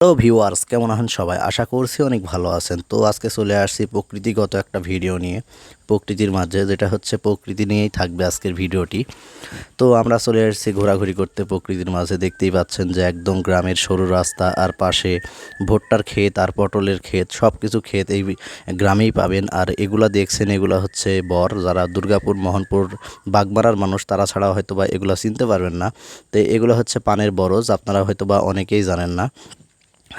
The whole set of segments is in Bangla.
হ্যালো ভিউয়ার্স কেমন আছেন সবাই? আশা করছি অনেক ভালো আছেন। তো আজকে চলে আসছি প্রকৃতিগত একটা ভিডিও নিয়ে। প্রকৃতির মাঝে, যেটা হচ্ছে প্রকৃতি নিয়েই থাকবে আজকের ভিডিওটি তো আমরা চলে আসছি ঘোরাঘুরি করতে প্রকৃতির মাঝে। দেখতেই পাচ্ছেন যে একদম গ্রামের সরু রাস্তা, আর পাশে ভুট্টার ক্ষেত, আর পটলের ক্ষেত সব কিছু ক্ষেত এই গ্রামেই পাবেন। আর এগুলা দেখছেন, এগুলা হচ্ছে বর, যারা দুর্গাপুর, মোহনপুর, বাগমারার মানুষ, তারা ছাড়া হয়তো বা এগুলা চিনতে পারবেন না। তো এগুলো হচ্ছে পানের বরজ, আপনারা হয়তো বা অনেকেই জানেন না।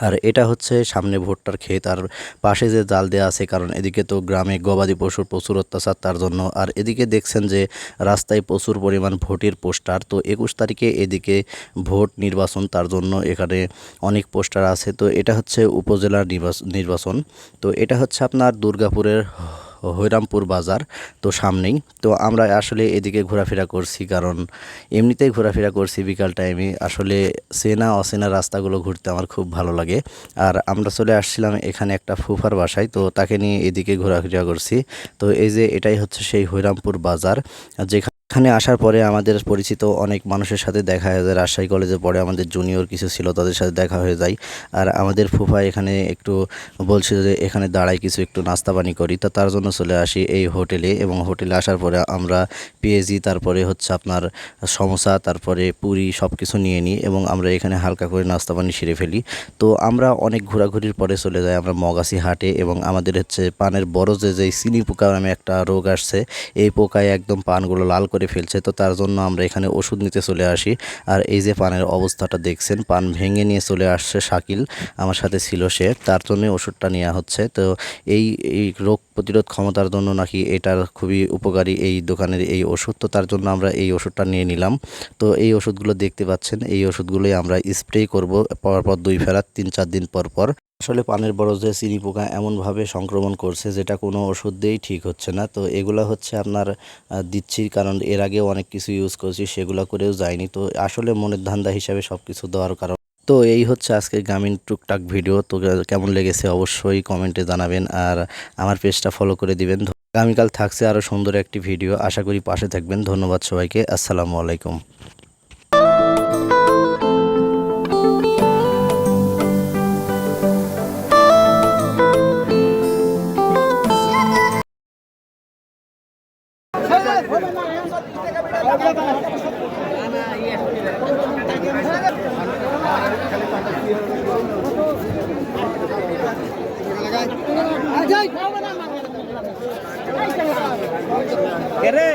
আর এটা হচ্ছে সামনে ভুট্টার ক্ষেত, আর পাশে যে জাল দেওয়া আছে, কারণ এদিকে তো গ্রামে গবাদি পশুর প্রচুর অত্যাচার তার জন্য। আর এদিকে দেখছেন যে রাস্তায় প্রচুর পরিমাণ ভোটের পোস্টার, তো একুশ তারিখে এদিকে ভোট নির্বাচন তার জন্য এখানে অনেক পোস্টার আছে। তো এটা হচ্ছে উপজেলার নির্বাচ- নির্বাচন। তো এটা হচ্ছে আপনার দুর্গাপুরের হৈরামপুর বাজার তো সামনেই। তো আমরা আসলে এদিকে ঘোরাফেরা করছি কারণ এমনিতেই ঘোরাফেরা করছি বিকাল টাইমে আসলে চেনা, অচেনা রাস্তাগুলো ঘুরতে আমার খুব ভালো লাগে। আর আমরা চলে আসছিলাম এখানে একটা ফুফার বাসায়, তো তাকে নিয়ে এদিকে ঘোরাফেরা করছি। তো এই যে এটাই হচ্ছে সেই হৈরামপুর বাজার, যেখানে এখানে আসার পরে আমাদের পরিচিত অনেক মানুষের সাথে দেখা হয়ে যায়। রাজশাহী কলেজে পড়ে আমাদের জুনিয়র কিছু ছিল, তাদের সাথে দেখা হয়ে যায়। আর আমাদের ফুফা এখানে একটু বলছিল যে, এখানে দাঁড়াই কিছু একটু নাস্তা পানি করি। তো তার জন্য চলে আসি এই হোটেলে এবং হোটেলে আসার পরে আমরা পেঁয়াজি, তারপরে হচ্ছে আপনার সমোসা, তারপরে পুরি সব কিছু নিয়ে নিই এবং আমরা এখানে হালকা করে নাস্তা পানি সেরে ফেলি। তো আমরা অনেক ঘোরাঘুরির পরে চলে যাই আমরা মগাসি হাটে এবং আমাদের হচ্ছে পানের বড় যে যে চিনি পোকা নামে একটা রোগ আসছে, এই পোকায় একদম পানগুলো লাল করে ফেলছে। তো তার জন্য আমরা এখানে ওষুধ নিতে চলে আসি। আর এই যে পানের অবস্থাটা দেখছেন, পান ভেঙে নিয়ে চলে আসছে শাকিল, আমার সাথে ছিল সে, তার জন্য ওষুধটা নেওয়া হচ্ছে। তো এই এই রোগ প্রতিরোধ ক্ষমতার জন্য নাকি এটার খুবই উপকারী এই দোকানের এই ওষুধ। তো তার জন্য আমরা এই ওষুধটা নিয়ে নিলাম। তো এই ওষুধগুলো দেখতে পাচ্ছেন, এই ওষুধগুলোই আমরা স্প্রে করব, পরপর দুই ফেরাত, তিন চার দিন পর পর আসলে পানের বরজে চিনি পোকা এমনভাবে সংক্রমণ করছে যেটা কোনো ওষুধ দিয়েই ঠিক হচ্ছে না। তো এগুলো হচ্ছে আপনার দিচ্ছি কারণ। এর আগেও অনেক কিছু ইউজ করছি, সেগুলো করেও যায়নি তো আসলে মনের ধান্দা হিসাবে সব কিছু দেওয়ার কারণ। তো এই হচ্ছে আজকে গ্রামীণ টুকটাক ভিডিও তো কেমন লেগেছে অবশ্যই কমেন্টে জানাবেন আর আমার পেজটা ফলো করে দিবেন। আগামীকাল থাকছে আরও সুন্দর একটি ভিডিও আশা করি পাশে থাকবেন। ধন্যবাদ সবাইকে। আসসালামু আলাইকুম। রে